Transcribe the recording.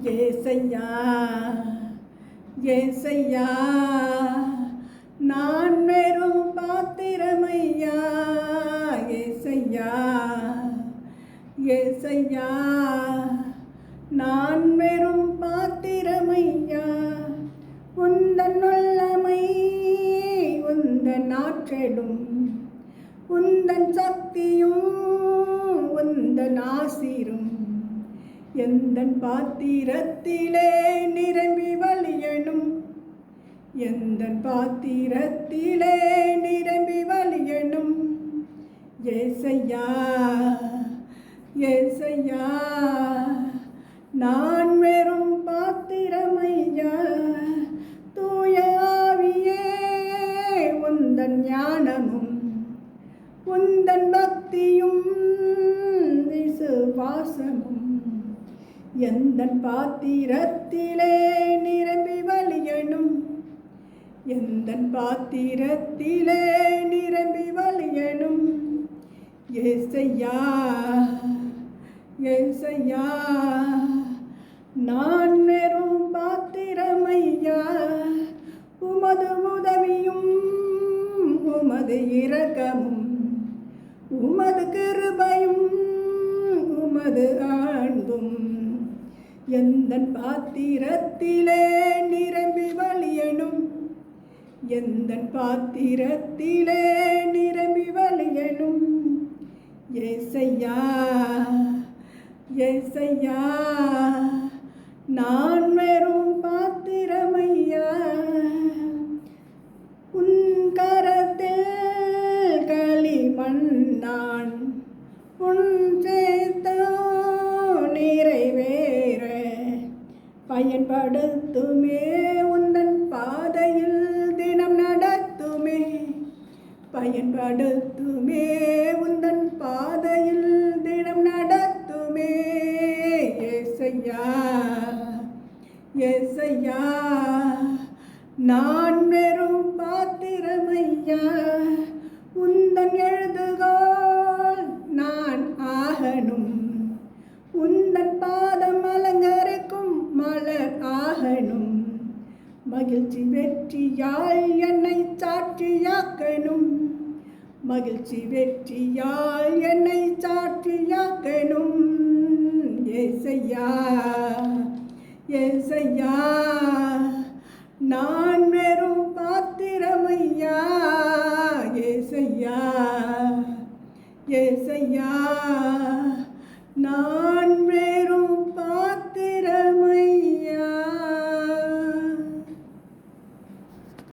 ஏசையா ஏசையா நான் வெறும் பாத்திரமையா? ஏசையா ஏசையா நான் வெறும் பாத்திரமையா? உந்தன் வல்லமை உந்தன் ஆற்றலும் உந்தன் சக்தியும் உந்தன் ஆசிரும். எந்தன் பாத்திரத்திலே நிரம்பி வழியணும்? எந்தன் பாத்திரத்திலே நிரம்பி வழியணும்? ஏசையா ஏசையா நான் வெறும் பாத்திரமையா? தூயாவியே உந்தன் ஞானமும் உந்தன் பக்தியும் விசுவாசமும். எந்தன் பாத்திரத்திலே நிரம்பி வழியணும்? எந்தன் பாத்திரத்திலே நிரம்பி வழியணும்? ஏசையா ஏசையா நான் வெறும் பாத்திரமையா? உமது உதவியும் உமது இரக்கமும் உமது கிருபையும் உமது ஆண்பும் எந்தன் பாத்திரத்திலே நிரம்பி வழியனும் எந்தன் பாத்திரத்திலே நிரம்பி வழியனும் ஏசையா ஏசையா நான் வெறும் பாத்திரமையா? உன் கரத்தில் களிமண்ணான் உன் பயன்படுத்துமே. உந்தன் பாதையில் தினம் நடத்துமே. பயன்படுத்துமே. உந்தன் பாதையில் தினம் நடத்துமே. ஏசையா ஏசையா நான் வெறும் பாத்திரமையா. மகிழ்ச்சி வெற்றியாய் என்னை சாட்சியாக்கணும். மகிழ்ச்சி வெற்றியாய் என்னை சாட்சியாக்கணும். ஏசையா ஏசையா நான் வெறும் பாத்திரமையா? ஏசையா ஏசையா நான் வெறும்